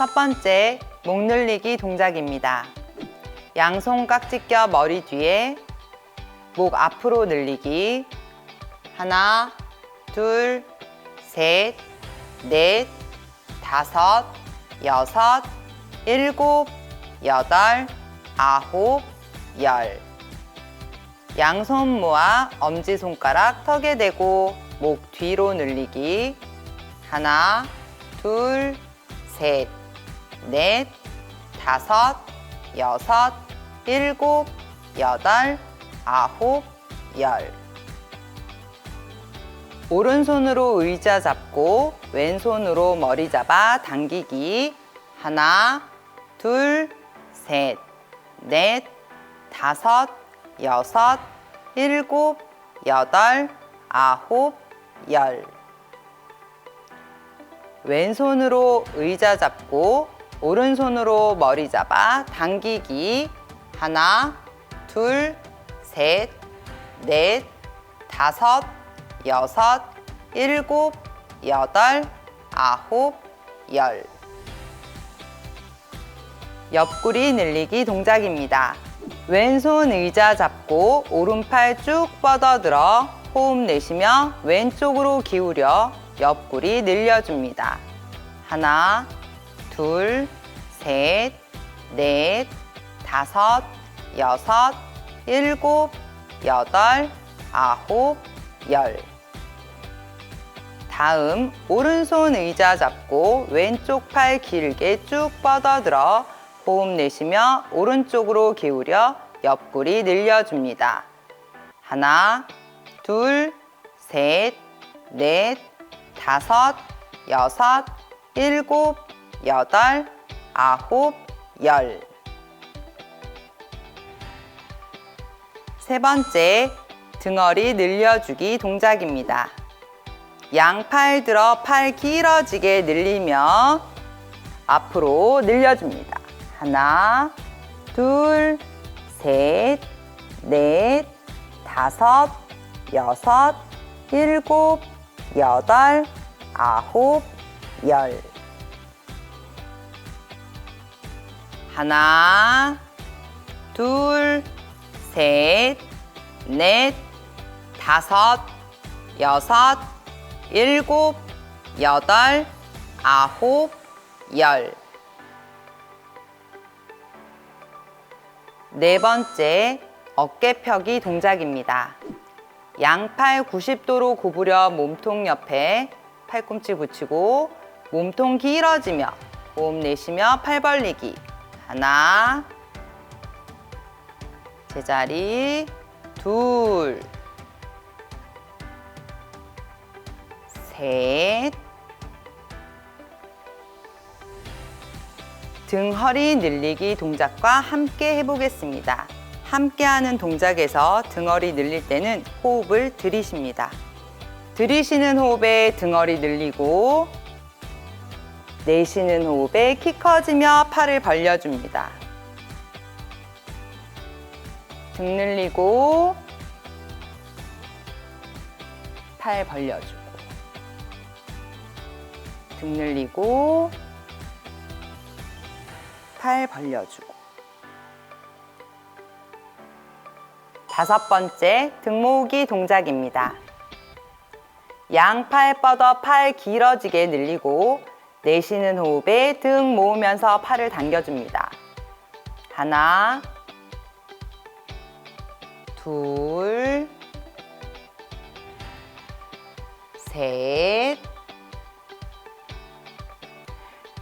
첫 번째, 목 늘리기 동작입니다. 양손 깍지 껴 머리 뒤에 목 앞으로 늘리기. 하나, 둘, 셋, 넷, 다섯, 여섯, 일곱, 여덟, 아홉, 열. 양손 모아 엄지손가락 턱에 대고 목 뒤로 늘리기. 하나, 둘, 셋, 넷, 다섯, 여섯, 일곱, 여덟, 아홉, 열. 오른손으로 의자 잡고 왼손으로 머리 잡아 당기기. 하나, 둘, 셋, 넷, 다섯, 여섯, 일곱, 여덟, 아홉, 열. 왼손으로 의자 잡고 오른손으로 머리 잡아 당기기. 하나, 둘, 셋, 넷, 다섯, 여섯, 일곱, 여덟, 아홉, 열. 옆구리 늘리기 동작입니다. 왼손 의자 잡고 오른팔 쭉 뻗어들어 호흡 내쉬며 왼쪽으로 기울여 옆구리 늘려줍니다. 하나, 둘, 셋, 넷, 다섯, 여섯, 일곱, 여덟, 아홉, 열. 다음 오른손 의자 잡고 왼쪽 팔 길게 쭉 뻗어들어 호흡 내쉬며 오른쪽으로 기울여 옆구리 늘려줍니다. 하나, 둘, 셋, 넷, 다섯, 여섯, 일곱, 여덟, 아홉, 열. 세 번째, 등허리 늘려주기 동작입니다. 양팔 들어 팔 길어지게 늘리며 앞으로 늘려줍니다. 하나, 둘, 셋, 넷, 다섯, 여섯, 일곱, 여덟, 아홉, 열. 하나, 둘, 셋, 넷, 다섯, 여섯, 일곱, 여덟, 아홉, 열. 네 번째, 어깨 펴기 동작입니다. 양팔 90도로 구부려 몸통 옆에 팔꿈치 붙이고 몸통 길어지며 호흡 내쉬며 팔 벌리기. 하나, 제자리, 둘, 셋, 등 허리 늘리기 동작과 함께 해보겠습니다. 함께 하는 동작에서 등허리 늘릴 때는 호흡을 들이쉽니다. 들이쉬는 호흡에 등허리 늘리고 내쉬는 호흡에 키 커지며 팔을 벌려줍니다. 등 늘리고 팔 벌려주고 등 늘리고 팔 벌려주고 다섯 번째 등 모으기 동작입니다. 양팔 뻗어 팔 길어지게 늘리고 내쉬는 호흡에 등 모으면서 팔을 당겨줍니다. 하나, 둘, 셋,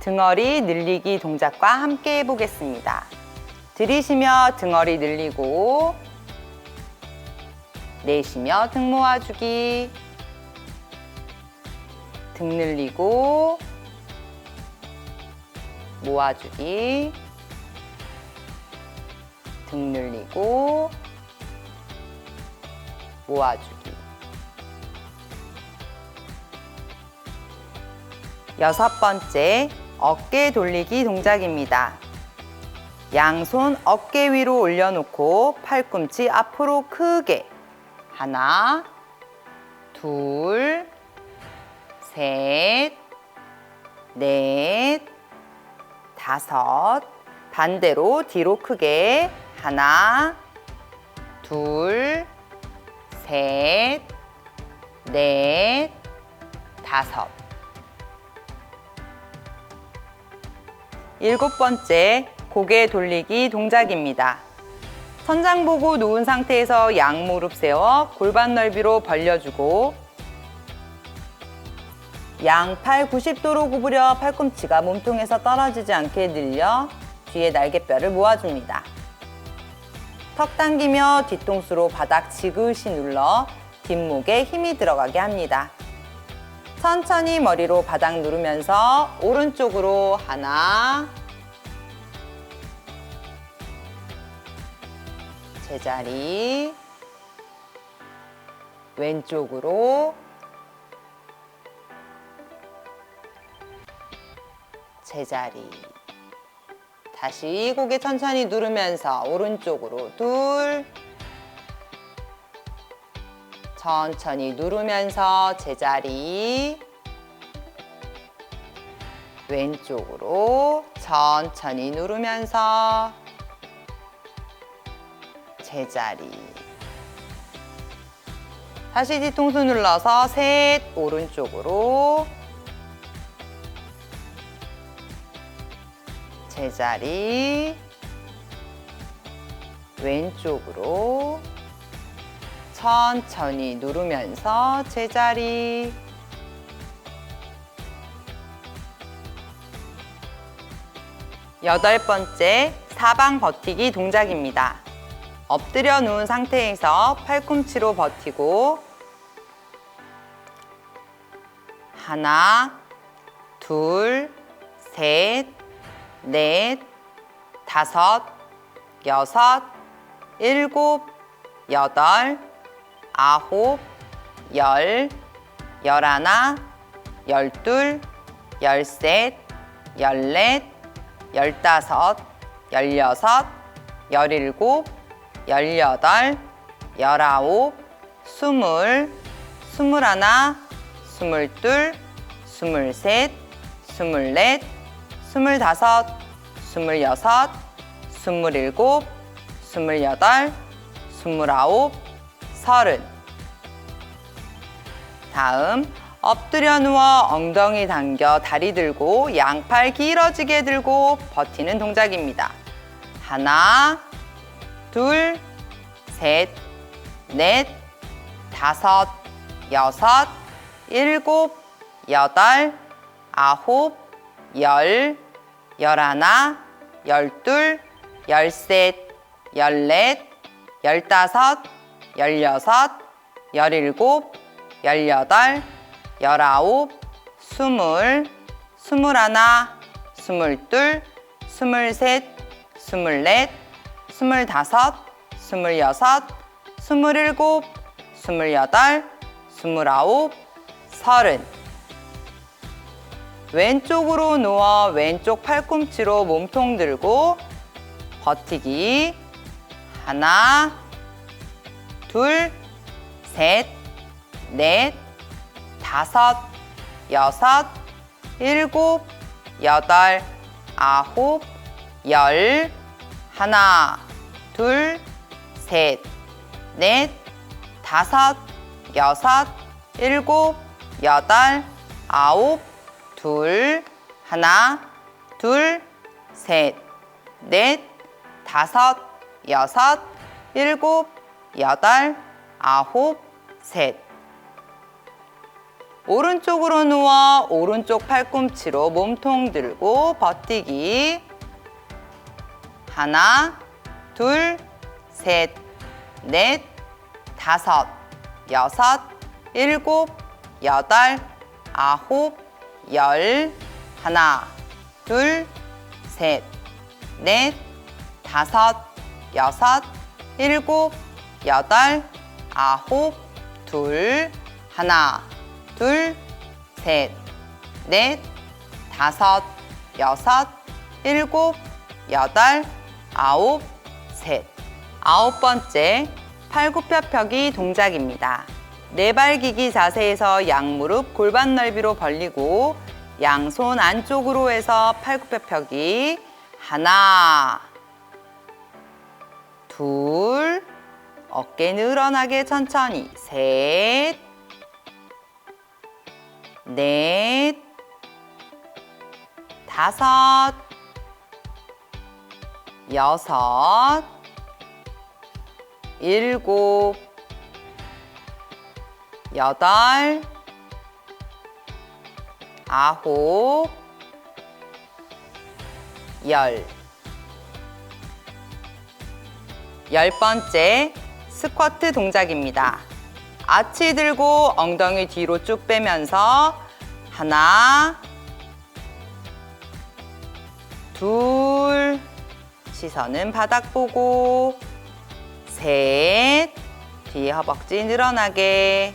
등허리 늘리기 동작과 함께 해보겠습니다. 들이쉬며 등허리 늘리고 내쉬며 등 모아주기 등 늘리고 모아주기. 등 늘리고 모아주기. 여섯 번째 어깨 돌리기 동작입니다. 양손 어깨 위로 올려놓고 팔꿈치 앞으로 크게. 하나, 둘, 셋, 넷, 다섯. 반대로 뒤로 크게. 하나, 둘, 셋, 넷, 다섯. 일곱 번째, 고개 돌리기 동작입니다. 선장 보고 누운 상태에서 양 무릎 세워 골반 넓이로 벌려주고 양팔 90도로 구부려 팔꿈치가 몸통에서 떨어지지 않게 늘려 뒤에 날개뼈를 모아줍니다. 턱 당기며 뒤통수로 바닥 지그시 눌러 뒷목에 힘이 들어가게 합니다. 천천히 머리로 바닥 누르면서 오른쪽으로 하나, 제자리, 왼쪽으로, 제자리. 다시 고개 천천히 누르면서 오른쪽으로 둘, 천천히 누르면서 제자리. 왼쪽으로 천천히 누르면서 제자리. 다시 뒤통수 눌러서 셋 오른쪽으로 제자리 왼쪽으로 천천히 누르면서 제자리 여덟 번째 사방 버티기 동작입니다. 엎드려 누운 상태에서 팔꿈치로 버티고 하나, 둘, 셋, 넷, 다섯, 여섯, 일곱, 여덟, 아홉, 열, 열하나, 열둘, 열셋, 열넷, 열다섯, 열여섯, 열일곱, 열여덟, 열아홉, 스물, 스물하나, 스물둘, 스물셋, 스물넷, 스물다섯, 스물여섯, 스물일곱, 스물여덟, 스물아홉, 서른. 다음 엎드려 누워 엉덩이 당겨 다리 들고 양팔 길어지게 들고 버티는 동작입니다. 하나, 둘, 셋, 넷, 다섯, 여섯, 일곱, 여덟, 아홉, 열, 열하나, 열둘, 열셋, 열넷, 열다섯, 열여섯, 열일곱, 열여덟, 열아홉, 스물, 스물하나, 스물둘, 스물셋, 스물넷, 스물다섯, 스물여섯, 스물일곱, 스물여덟, 스물아홉, 서른. 왼쪽으로 누워 왼쪽 팔꿈치로 몸통 들고 버티기. 하나, 둘, 셋, 넷, 다섯, 여섯, 일곱, 여덟, 아홉, 열, 하나, 둘, 셋, 넷, 다섯, 여섯, 일곱, 여덟, 아홉, 둘, 하나, 둘, 셋, 넷, 다섯, 여섯, 일곱, 여덟, 아홉, 셋. 오른쪽으로 누워 오른쪽 팔꿈치로 몸통 들고 버티기. 하나, 둘, 셋, 넷, 다섯, 여섯, 일곱, 여덟, 아홉, 열. 하나, 둘, 셋, 넷, 다섯, 여섯, 일곱, 여덟, 아홉, 둘, 하나, 둘, 셋, 넷, 다섯, 여섯, 일곱, 여덟, 아홉, 셋. 아홉 번째, 팔굽혀펴기 동작입니다. 네발기기 자세에서 양무릎 골반 넓이로 벌리고 양손 안쪽으로 해서 팔굽혀 펴기. 하나, 둘, 어깨 늘어나게 천천히. 셋, 넷, 다섯, 여섯, 일곱, 여덟, 아홉, 열. 열 번째 스쿼트 동작입니다. 아치 들고 엉덩이 뒤로 쭉 빼면서 하나, 둘, 시선은 바닥 보고 셋, 뒤에 허벅지 늘어나게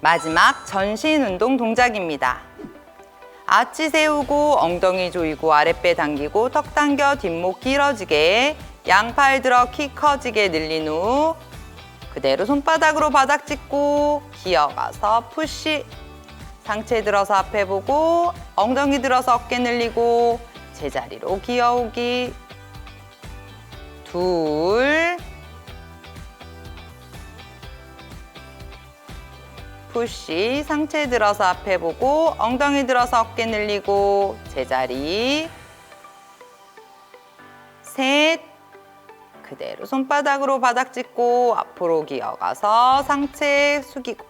마지막 전신 운동 동작입니다. 아치 세우고 엉덩이 조이고 아랫배 당기고 턱 당겨 뒷목 길어지게 양팔 들어 키 커지게 늘린 후 그대로 손바닥으로 바닥 짚고 기어가서 푸시 상체 들어서 앞에 보고 엉덩이 들어서 어깨 늘리고 제자리로 기어오기 둘 푸시 상체 들어서 앞에 보고 엉덩이 들어서 어깨 늘리고 제자리. 셋. 그대로 손바닥으로 바닥 짚고 앞으로 기어가서 상체 숙이고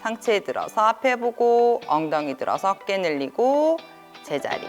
상체 들어서 앞에 보고 엉덩이 들어서 어깨 늘리고 제자리